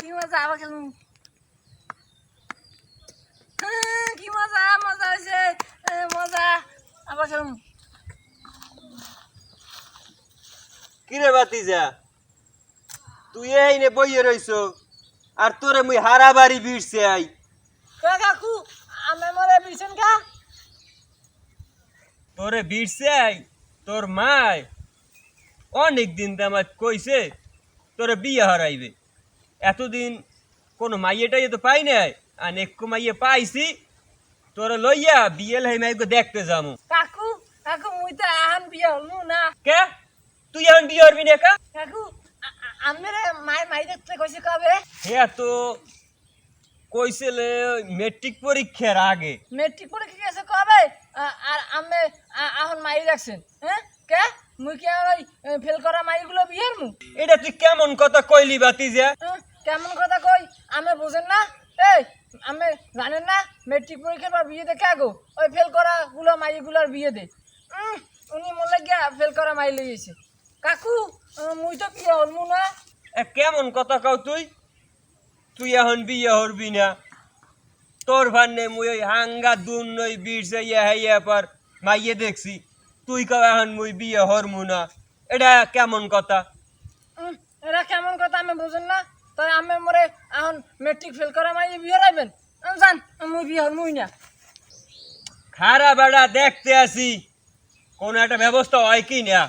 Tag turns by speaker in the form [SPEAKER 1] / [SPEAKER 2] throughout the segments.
[SPEAKER 1] কি মজা আবার খেলুম কি মজা মজা হয়েছে। এ, মজা। আবার খেলুম
[SPEAKER 2] কিরে বাতিজা তুই এই নে বইয়ে রইছ আর তোরে মুই হারাবাড়ি বিড়ছে আই।
[SPEAKER 1] কাকু? আমি মরে বিছেন কা?
[SPEAKER 2] তোরে বিড়ছে আই তোর মায়। অনেক দিন দামাত কইছে তোরে বিয়ে হারাইবে। এতদিন কোনো মাইয়েটাই তো পাই নাই আর একটু মাইয়ে পাইছি তোরে লইয়া বিয়ে লাই মাইকে দেখতে যামু।
[SPEAKER 1] কাকু কাকু মুই তো আহান বিয়ে হলু না।
[SPEAKER 2] কে? তুই এখন বিয়ে হরবি না
[SPEAKER 1] কাকু আমরে মাই মাই দেখতে কইছে কবে?
[SPEAKER 2] হ্যাঁ তো কইছিলে মেট্রিক পরীক্ষার আগে।
[SPEAKER 1] মেট্রিক পরীক্ষা গেছে কবে? আর আমি আ- এখন মাই রাখছেন হ্যাঁ? কে? মুই কি আর ওই ফেল করা মাইগুলো বিয়ের মু
[SPEAKER 2] এটা তুই কেমন কথা কইলি বাতিজা?
[SPEAKER 1] হ্যাঁ, কেমন কথা কই? আমি বুঝেন না? এই আমি জানেন না? মেট্রিক পরীক্ষার পর বিয়ে দেখে আগো। ওই ফেল করা গুলো মাইগুলোর বিয়ে দে। উনি মনে গিয়া ফেল করা মাই লেগেছে কাকু মুই তো কি হলমু না।
[SPEAKER 2] এ কেমন কথা কও তুই? তুই এখন বিয়ে হরবি না। তোর ভার ভান্নে মুই ওই হাঙ্গা দুন নই বিড়ছে ইয়া হাইয়া পর মাইয়ে দেখছি। তুই কও এখন মুই বিয়ে হরমু না। এটা কেমন কথা?
[SPEAKER 1] এরা কেমন কথা আমি বুঝেন না? তাই আমি মরে এখন মেট্রিক ফেল করা মাই বিয়ে রাখবেন? জান মুই বিয়ে হলমুই না।
[SPEAKER 2] খারা বেড়া দেখতে আসি। কোন একটা ব্যবস্থা হয় কি না?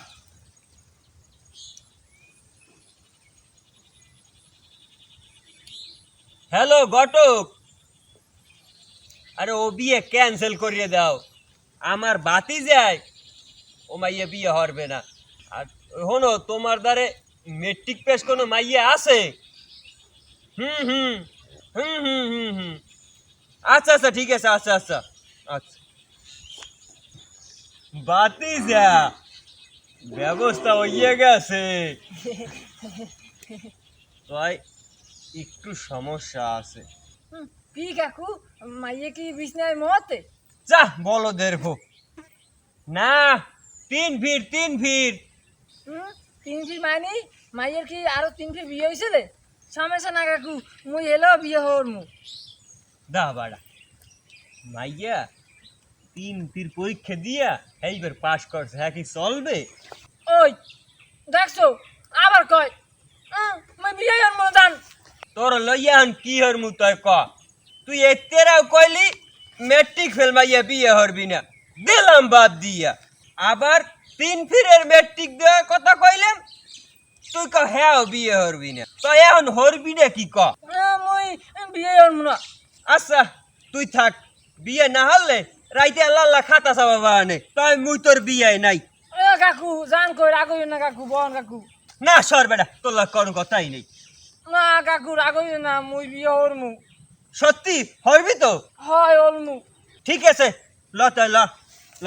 [SPEAKER 2] হ্যালো ঘটক আরে, ও বিয়ে ক্যান্সেল করিয়ে দাও। আমার বাতি যায়। ও মাইয়ে বিয়ে হরবে না। আর হনো তোমার দ্বারে মেট্রিক পেশ কোনো মাইয়ে আছে? হুম হুম হুম হুম হুম হুম আচ্ছা আচ্ছা ঠিক আছে আচ্ছা আচ্ছা। আচ্ছা। বাতি যা। ব্যবস্থা হইয়ে গেছে। তাই একটু সমস্যা আছে।
[SPEAKER 1] কি কাকু? মাইয়ে কি বিছনায় মতে
[SPEAKER 2] যা বলো দেখো না তিন ভিড় তিন ভিড়
[SPEAKER 1] হুম তিন ফি মানে মাইয়ের কি আরও তিন ফি বিয়ে হয়েছিলে সমস্যা না কাকু মুই এলো বিয়ে হওয়ার মু
[SPEAKER 2] দা বাড়া মাইয়া তিন ফির পরীক্ষা দিয়া এইবার পাস করছে হ্যাঁ কি চলবে?
[SPEAKER 1] ওই দেখছ আবার কয় মুই বিয়ে হওয়ার মু জান।
[SPEAKER 2] তোর লইয়া হন কি হর মু তয় ক? তুই এতেরাও কইলি মেট্রিক ফেল মাইয়া বিয়ে হরবি না। দিলাম বাদ দিয়া। আবার তিন ফিরের মেট্রিক দেওয়ার কথা কইলাম তুই ক হ্যাঁ বিয়ে হরবি না? তো এখন হরবি না কি ক?
[SPEAKER 1] মুই বিয়ে মু না।
[SPEAKER 2] আচ্ছা তুই থাক। বিয়ে না হলে রাইতে আল্লাহ আল্লাহ খাতা চাবা বাহানে তাই মুই তোর বিয়ে নাই।
[SPEAKER 1] এ কাকু জান কই রাগই না কাকু বন কাকু।
[SPEAKER 2] না সর বেটা তোর লাগ কোনো কথাই নেই।
[SPEAKER 1] না কাকু রাগই না মুই বিয়ে হওয়ার মু
[SPEAKER 2] সত্যি হরবি তো?
[SPEAKER 1] হয় ওর মু
[SPEAKER 2] ঠিক আছে ল তাই ল ল।